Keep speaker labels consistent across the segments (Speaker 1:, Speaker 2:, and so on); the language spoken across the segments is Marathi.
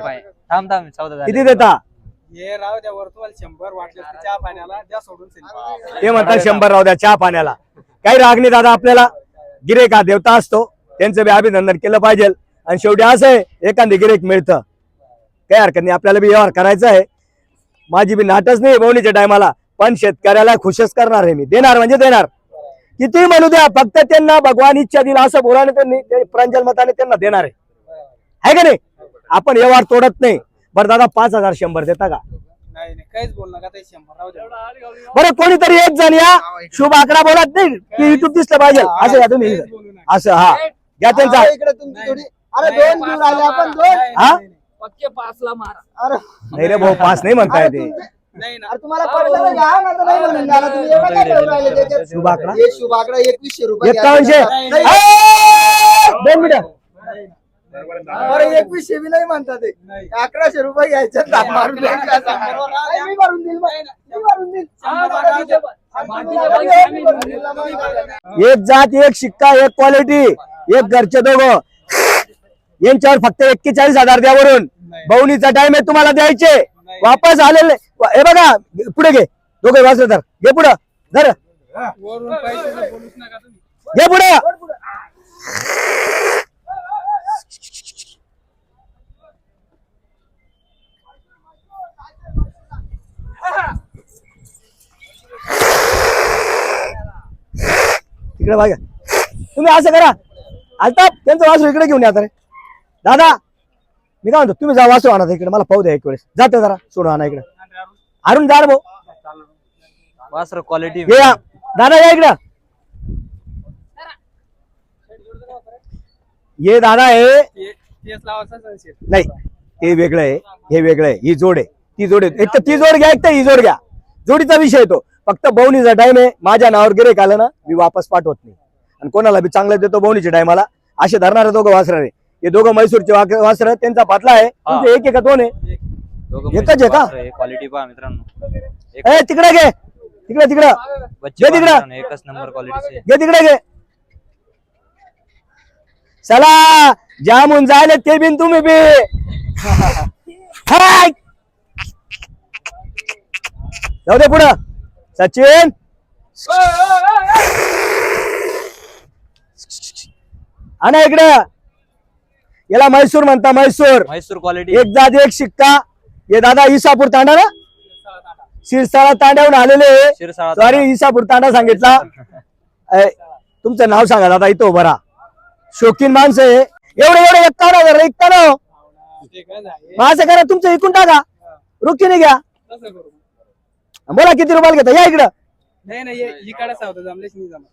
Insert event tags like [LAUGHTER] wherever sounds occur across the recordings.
Speaker 1: थांब थांब चौदा झाले.
Speaker 2: किती देता?
Speaker 3: हे राव त्या शंभर वाटले तर चहा पाण्याला द्या सोडून.
Speaker 2: ते म्हणतात शंभर राहू द्या चहा पाण्याला. काही राग नाही दादा आपल्याला. गिरेक हा देवता असतो. त्यांचं बी अभिनंदन केलं पाहिजे. आणि शेवटी असं आहे एखादे गिरेक मिळतं. काही हरकत नाही आपल्याला बी व्यवहार करायचा आहे. माझी बी नाटच नाही बोवणीच्या टायमाला. पण शेतकऱ्याला खुशच करणार आहे मी. देणार म्हणजे देणार. किती म्हणू द्या फक्त त्यांना भगवान इच्छा दिला असं बोलाने त्यांनी ते प्रांजल मताने त्यांना देणार आहे. है का नाही? आपण व्यवहार तोडत नाही. बरं दादा पाच हजार शंभर देता का?
Speaker 3: नाही नाही काहीच बोल नका ते शंभर राहू द्या
Speaker 2: बरं कोणीतरी एक जण या. शुभ आकडा बोलत नाही. की युट्यूब दिसलं पाहिजे. असं या तुम्ही.
Speaker 3: काहीच बोलू नका.
Speaker 2: असं हा. घ्या त्यांचा.
Speaker 4: इकडे तुमची थोडी अरे दोन घेऊन राहिले आपण दोन.
Speaker 3: नाही,
Speaker 2: हा?
Speaker 3: नाही, नाही.
Speaker 4: अरे.
Speaker 2: नाही रे भाऊ पास नाही म्हणता
Speaker 4: अरे
Speaker 2: येते
Speaker 4: तुमचे-
Speaker 3: नाही ना.
Speaker 4: अरे तुम्हाला पडलं तर घ्या ना तर नाही म्हणून घ्या ना. तुम्ही एवढं काय ठेवून राहिले त्याच्यात?
Speaker 2: शुभ आकडा?
Speaker 4: हे शुभ आकडा एकवीसशे रुपये घ्या.
Speaker 2: ए! दोन मिनिटं.
Speaker 3: नाही,
Speaker 4: अरे एकवीसशे बी नाही म्हणतात ते. अकराशे रुपये घ्यायचे मारून मी भरून देईल मग. मी भरून देईल.
Speaker 2: एक जात एक शिक्का एक क्वालिटी एक घरचे दोघं. यांच्यावर फक्त एक्केचाळीस हजार द्या वरून. बवणीचा टाइम आहे तुम्हाला द्यायचे. वापस आलेले. हे बघा पुढे घे. दोघे वाचले तर. घे पुढं. धर.
Speaker 3: वरून पैसे बोलूच नका तुम्ही.
Speaker 2: घे पुढे. तिकडे बघा. तुम्ही असं करा. आलताप त्यांचं वासरू इकडे घेऊन या तर. दादा मी काय म्हणतो तुम्ही जा वासरू आणा इकडे. मला पाहू द्या एक वेळेस. जातो जरा सोडून आणा इकडे. अरुण जा रे भाऊ.
Speaker 1: वासर क्वालिटी
Speaker 2: ये. दादा या इकडं. ये दादा हे.
Speaker 3: लावायचं संशय.
Speaker 2: नाही ते वेगळं आहे. हे वेगळं आहे. ही जोड आहे. ती जोड आहे. एक तर ती जोड घ्या एक तर ही जोड घ्या. जोडीचा विषय आहे तो. फक्त बवणीचा टाइम आहे. माझ्या नावावर गिरेक आलं ना मी वापस पाठवत नाही. आणि कोणाला बी चांगलं देतो बवणीच्या टायमाला असे धरणारे दोघं वासर आहे. हे दोघं मैसूरचे वासर त्यांचा पातला आहे. तुमचे एक एक दोन आहे. एकच आहे का?
Speaker 1: क्वालिटी पहा मित्रांनो.
Speaker 2: ए तिकडे घे. तिकडे तिकडे.
Speaker 1: बच्चे
Speaker 2: घे
Speaker 1: पहा
Speaker 2: तिकडं.
Speaker 1: मित्रांनो, एकच नंबर क्वालिटीचे
Speaker 2: घे तिकडे घे. चला जामून जायले ते बिन तुम्ही बी. [LAUGHS] हाय. जाऊ दे पुढं. सचिन! आणा इकडे. याला मैसूर म्हणता मैसूर
Speaker 1: म्हैसूर क्वालिटी
Speaker 2: एक जात एक शिक्का. हे दादा इसापूर तांडा ना? शिरसाळा तांड्याहून आलेले
Speaker 1: शिरसाळा
Speaker 2: सॉरी इसापूर तांडा सांगितला. [LAUGHS] अय, तुमचं नाव सांगा दादा इथं उभं राहा. शौकीन माणसं आहे एवढे एवढे एक्कावन्न हजार एक्कावन्न.
Speaker 3: झाले?
Speaker 2: मग असं करा तुमचं इकून टाका. रुकीने घ्या. बोला किती रुपयाला घेता? या इकडं.
Speaker 3: नाही नाही इकडे सावधा जमलेच नाही जमत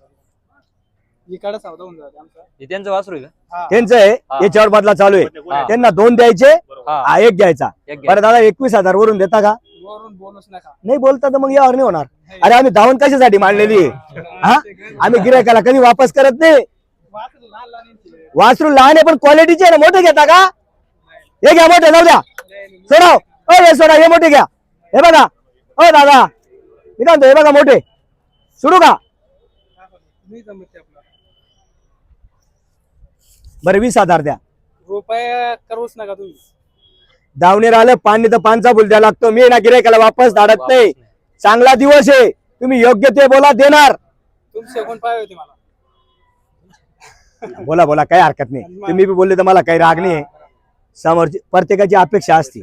Speaker 3: इकडे सावधा होऊन जाते आमचा.
Speaker 1: हे त्यांचं वासरू आहे का?
Speaker 3: हा.
Speaker 2: त्यांचं आहे
Speaker 1: हा.
Speaker 2: याच्यावर बदला चालू आहे.
Speaker 1: हा.
Speaker 2: त्यांना दोन द्यायचे
Speaker 1: हा.
Speaker 2: हा एक घ्यायचा.
Speaker 1: एक घ्या.
Speaker 2: बरं दादा एकवीस हजार वरून देता का?
Speaker 3: वरून बोलूच नका.
Speaker 2: नाही बोलता तर मग यावर नाही होणार. अरे आम्ही धावून कशासाठी मांडलेली आहे? हा. आम्ही गिरायकाला कधी वापस करत नाही.
Speaker 3: वासरू लहान लहान यांचे.
Speaker 2: वासरू लहान आहे पण क्वालिटीचे आहे ना मोठे घेता का? हे घ्या मोठे जाऊ द्या. सोडाव हे. सोडा हे मोठे घ्या. हे बघा. ओ दादा मी काय म्हणतो हे बघा मोठे. सोडू का?
Speaker 3: नाही जमत ते आपलं
Speaker 2: बरं वीस हजार द्या.
Speaker 3: रुपये करूच नका तुम्ही.
Speaker 2: दावणीर आलं पाणी तर पानचा बुल द्या लागतो. मी ना गिरायकाला वापस धाडत नाही.
Speaker 1: नाही.
Speaker 2: चांगला दिवस आहे. तुम्ही योग्य ते बोला देणार.
Speaker 3: तुमचे कोण पाहिजे होते मला?
Speaker 2: बोला बोला काही हरकत नाही. तुम्ही बी बोलले तर मला काही राग नाही. समोरची प्रत्येकाची अपेक्षा असते.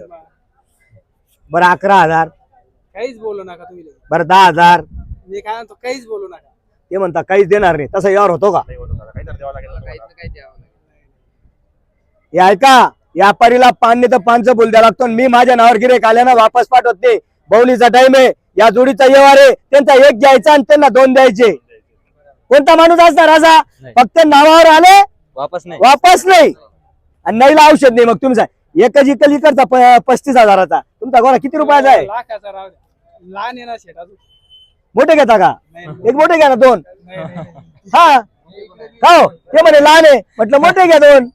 Speaker 2: बरं अकरा हजार.
Speaker 3: काहीच बोलू नका तुम्ही लगेच.
Speaker 2: बरं दहा हजार.
Speaker 3: मी काय म्हणतो काहीच बोलू नका.
Speaker 2: ते म्हणता काहीच देणार नाही. तसा यावर होतो का? हे ऐका व्यापारीला पाणी तर पानचं बोल द्या लागतो. आणि मी माझ्या नावावर गिरेक आल्यानं वापस पाठवत नाही. बवलीचा टाइम आहे. या जोडीचा व्यवहार आहे. त्यांचा एक घ्यायचा आणि त्यांना दोन द्यायचे. कोणता माणूस असणार असा?
Speaker 1: नाही.
Speaker 2: फक्त नावावर आले
Speaker 1: वापस नाही.
Speaker 2: वापस नाही. आणि नाहीला औषध नाही. मग तुमचा एकच इकल इकडचा प- पस्तीस हजाराचा. तुमचा गोळा किती रुपयाचा आहे?
Speaker 3: लाखाचा राहू द्या. लहान आहे ना शेट अजून.
Speaker 2: मोठे घेता का?
Speaker 3: नाही
Speaker 2: एक मोठे घ्या ना दोन.
Speaker 3: नाही, नाही, नाही.
Speaker 2: हा. का हो? ते म्हणे लहान आहे. म्हटलं मोठे घ्या दोन.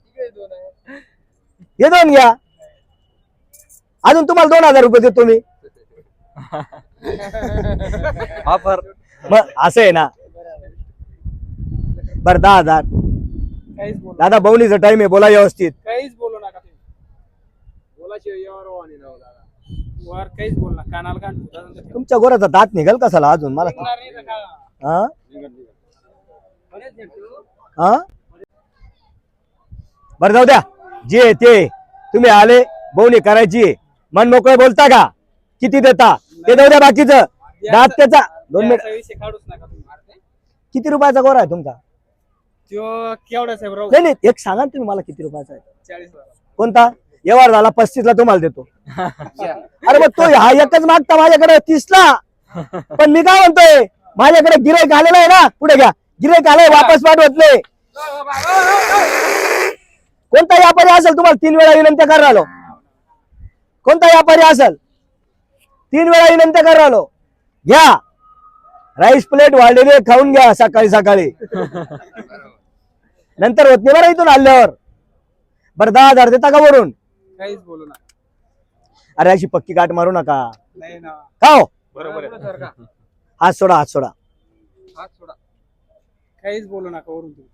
Speaker 2: हे दोन घ्या. अजून तुम्हाला दोन हजार रुपये देतो मी.
Speaker 1: ऑफर
Speaker 2: मग असं आहे ना. बरं दहा हजार.
Speaker 3: काहीच बोलू
Speaker 2: दादा बवणीचा टाइम आहे. बोला व्यवस्थित.
Speaker 3: काहीच बोलू नका तुम्ही. वर काहीच कानाला
Speaker 2: तुमच्या गोऱ्याचा दात निघाल कसाला अजून? मला? हा? हा? बरं जाऊ द्या. जे ते. तुम्ही आले बोवणी करायची. मन मोकळे बोलता का? किती देता? ते जाऊ द्या बाकीचं. दात त्याचा दोन मिनिट.
Speaker 3: काढूच नका
Speaker 2: किती रुपयाचा गोरा आहे तुमचा? नाही एक सांगा ना तुम्ही मला किती रुपयाचा आहे.
Speaker 3: चाळीस
Speaker 2: कोणता? व्यवहार झाला पस्तीस ला तुम्हाला देतो. अरे मग तो हा एकच मागता माझ्याकडे तीस ला पण मी काय म्हणतोय माझ्याकडे गिरेक आलेला आहे ना पुढे घ्या. गिरेक आलाय वापस पाठवत नाही कोणता व्यापारी असेल तुम्हाला तीन वेळा विनंती कर राहिलो कोणता व्यापारी असेल? तीन वेळा विनंती कर राहिलो घ्या. राईस प्लेट वाढलेले खाऊन घ्या सकाळी सकाळी. नंतर होत नाही बरं इथून आल्यावर. बरं दहा हजार देता का वरून?
Speaker 3: काहीच बोलू ना
Speaker 2: अरे अशी पक्की गाठ मारू नका.
Speaker 3: नाही ना.
Speaker 2: का हो?
Speaker 3: बरोबर आहे.
Speaker 2: हात सोडा हात सोडा.
Speaker 3: हात सोडा. काहीच बोलू नका वरून तुम्ही.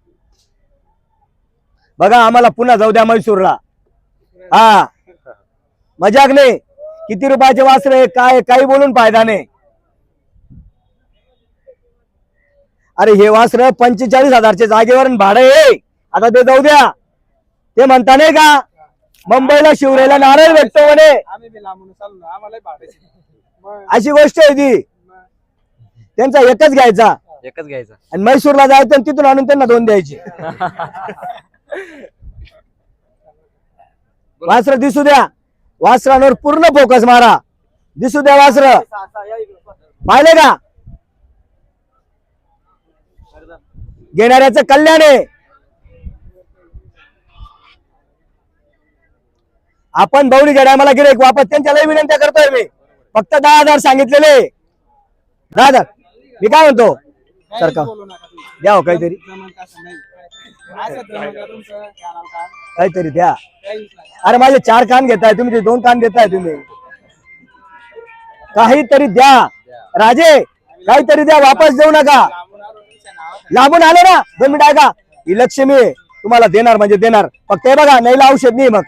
Speaker 2: बघा आम्हाला पुन्हा जाऊ द्या मैसूरला. हा. मजाक नाही. किती रुपयाचे वासरे काय काही बोलून फायदा नाही. अरे हे वासर पंचेचाळीस हजारच्या जागेवर भाडं आहे. आता ते जाऊ द्या. ते म्हणता नाही का? मुंबईला शिवरेला नारळ भेटतो म्हणे. [LAUGHS] अशी गोष्ट आहे ती. त्यांचा एकच घ्यायचा.
Speaker 1: एकच घ्यायचा.
Speaker 2: आणि मैसूरला जायचं आणि तिथून आणून त्यांना दोन द्यायचे. [LAUGHS] वासर दिसू द्या. वासरांवर पूर्ण फोकस मारा. दिसू द्या वासर. पाहिले का? घेणाऱ्याचं कल्याण आहे. आपण बहुणी मला गिरेक वापस त्यांच्याला विनंत्या करतोय मी. फक्त दहा हजार सांगितलेले. दहा हजार. मी काय म्हणतो? सरकार द्या हो काहीतरी. काहीतरी द्या. अरे माझे चार कान घेताय तुम्ही ते दोन कान देताय तुम्ही. काहीतरी द्या. राजे काहीतरी द्या वापस देऊ नका.
Speaker 3: लांबून आलो
Speaker 2: आले ना दोन मिनिट ऐका ही लक्ष्मी तुम्हाला देणार म्हणजे देणार. फक्त हे बघा नाही औषध नाही मग.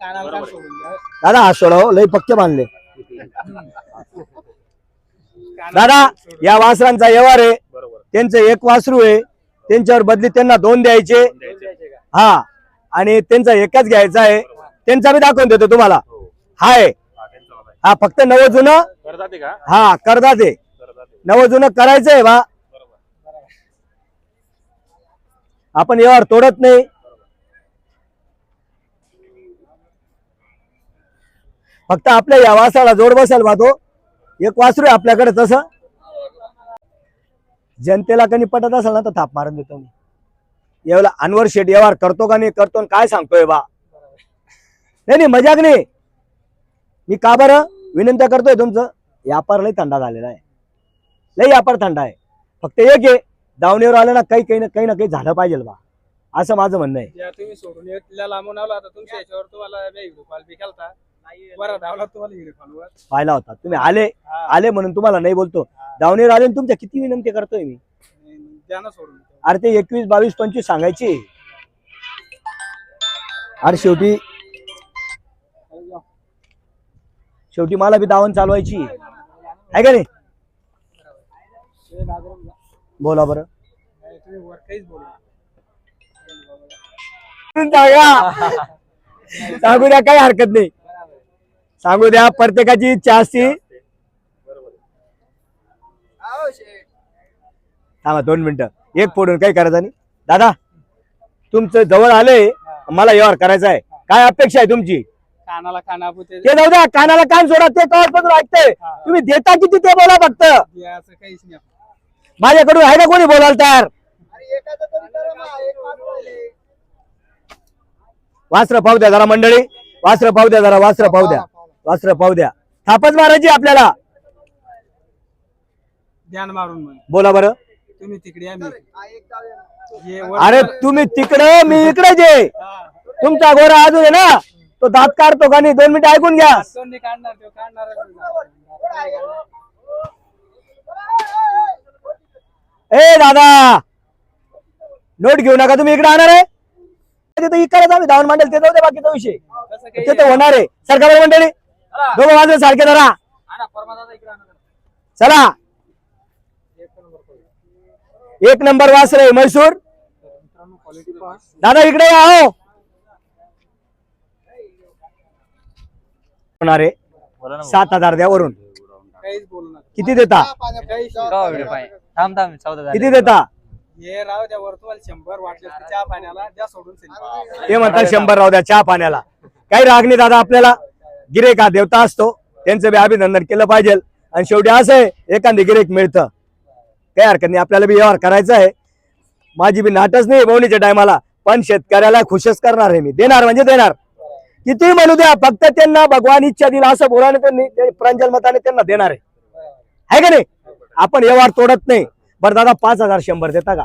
Speaker 2: दादा हा सोडव लय पक्के बांधले. दादा या वासरांचा व्यवहार आहे. त्यांचं एक वासरू आहे. त्यांच्यावर बदली त्यांना दोन द्यायचे. हा. आणि त्यांचा एकच घ्यायचा आहे. त्यांचा बी दाखवून देतो तुम्हाला. हाय हा फक्त नव जुनं? हा करदाते. नव जुनं करायचंय बा. आपण व्यवहार तोडत नाही. फक्त आपल्या या वासाला जोड बसेल बा तो एक वासरू आहे आपल्याकडे तसं. जनतेला कधी पटत असेल ना तर थाप मारून देतो मी. यावेळेला अनवर शेट व्यवहार करतो का नाही करतो आणि काय सांगतोय बा? नाही नाही मजाक नाही. मी का बरं? विनंती करतोय तुमचं. व्यापार लय थंडा झालेला आहे. लय व्यापार थंडा आहे. फक्त एक आहे दावणीवर आलं ना काही काही ना काही ना काही झालं पाहिजे बा. असं माझं म्हणणं आहे.
Speaker 3: तुम्ही सोडून लांबून आला तुमच्या याच्यावर तुम्हाला बरं धावला तुम्हाला
Speaker 2: पाहिला होता. तुम्ही आले. आले म्हणून तुम्हाला नाही बोलतो. दावणीवर आले आणि तुमच्या किती विनंती करतोय मी?
Speaker 3: द्या ना सोडून.
Speaker 2: अरे ते एकवीस बावीस पंचवीस सांगायची. अरे शेवटी शेवटी मला बी दावण चालवायची. आहे का नाही. बोला बरं.
Speaker 3: काहीच बोलू [LAUGHS]
Speaker 2: सांगू द्या काही हरकत नाही. सांगू द्या प्रत्येकाची इच्छा असती. थांबा दोन मिनिटं. एक फोडून काही करायचं नाही. दादा तुमचं जवळ आले मला व्यवहार करायचा आहे. काय अपेक्षा आहे तुमची?
Speaker 3: कानाला कानापू ते
Speaker 2: ते जाऊ द्या कानाला कान सोडा ते कळपासून ऐकतंय. तुम्ही देता किती ते बोला फक्त.
Speaker 3: द्यायचं काहीच नाही.
Speaker 2: माझ्याकडून आहे ना कोणी
Speaker 4: एखादं तरी.
Speaker 2: वास्त्र पाहू द्या जरा मंडळी. वास्त्र पाहू द्या जरा वास्त्र पाहू द्या. वास्त्र पाहू द्या. थापच मारायची आपल्याला.
Speaker 3: ध्यान मारून मग.
Speaker 2: बोला बरं.
Speaker 3: तुम्ही तिकडे या मी वर
Speaker 2: अरे तुम्ही तिकडं मी इकडे जे.
Speaker 3: हा.
Speaker 2: तुमचा गोरा अजून आहे ना? तो दात काढतो का नाही? दोन मिनिटं ऐकून घ्या.
Speaker 3: दोन्ही काढणार तो काढणार
Speaker 2: ए दादा. नोट घेऊ नका तुम्ही इकडे आणणार आहे तिथं इकडे आम्ही धावून मांडेल ते जाऊ दे बाकीचा विषय.
Speaker 3: काही
Speaker 2: ते तर होणार आहे. सरकार मंडळी दोघं बाजूला सारखे धरा. चला. एक नंबर वासर म्हैसूर. दादा इकडे या हो. होणार सात हजार द्या वरून. किती देता?
Speaker 1: थांब थांब चौदा.
Speaker 2: किती देता?
Speaker 3: हे राव वर्तुवाल शंभर वाटले चहा पाण्याला द्या सोडून.
Speaker 2: ते म्हणतात शंभर राहू द्या चहा पाण्याला. काही राग नाही दादा आपल्याला. गिरेक हा देवता असतो त्यांचं बी अभिनंदन केलं पाहिजे. आणि शेवटी असं आहे एखादी गिरेक मिळतं. काही हरकत नाही आपल्याला बी व्यवहार करायचा आहे. माझी बी नाटच नाही बोवणीच्या टायमाला पण शेतकऱ्याला खुशच करणार आहे मी. देणार म्हणजे देणार. किती म्हणू द्या फक्त त्यांना भगवान इच्छा दिला असं बोलाने त्यांनी प्रांजल मताने त्यांना देणार आहे. आहे का नाही? आपण व्यवहार तोडत नाही. बरं दादा पाच हजार शंभर देता का?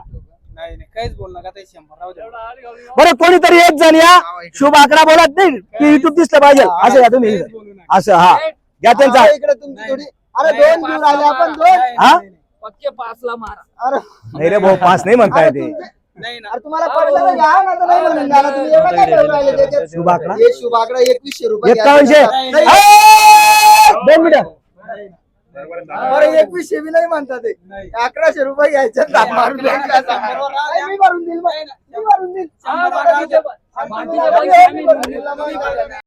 Speaker 3: नाही नाही काहीच बोलू नका ते शंभर राहू द्या
Speaker 2: बरं कोणीतरी एक जण या. शुभ आकडा बोलत नाही. की युट्यूब दिसलं पाहिजे. असं या तुम्ही.
Speaker 3: काहीच बोलू नका.
Speaker 2: असं हा. घ्या त्यांचा.
Speaker 4: हा, इकडे तुमची थोडी अरे दोन घेऊन राहिले आपण दोन.
Speaker 2: हा?
Speaker 3: नाही, नाही.
Speaker 4: अरे.
Speaker 2: नाही रे भाऊ पास नाही म्हणता
Speaker 4: अरे
Speaker 2: येते
Speaker 4: तुमचे-
Speaker 3: नाही ना.
Speaker 4: अरे तुम्हाला पडलं तर घ्या ना तर नाही म्हणून घ्या ना. तुम्ही एवढं काय ठेवून राहिले त्याच्यात?
Speaker 2: शुभ आकडा?
Speaker 4: हे शुभ आकडा एकवीसशे रुपये
Speaker 2: एक्कावनशे
Speaker 3: नाही, नाही.
Speaker 2: ए! दोन मिनिटं.
Speaker 4: बरं एकवीसशे बी नाही म्हणतात ते. अकराशे रुपये घ्यायचे मारून मी भरून. मी भरून देईल.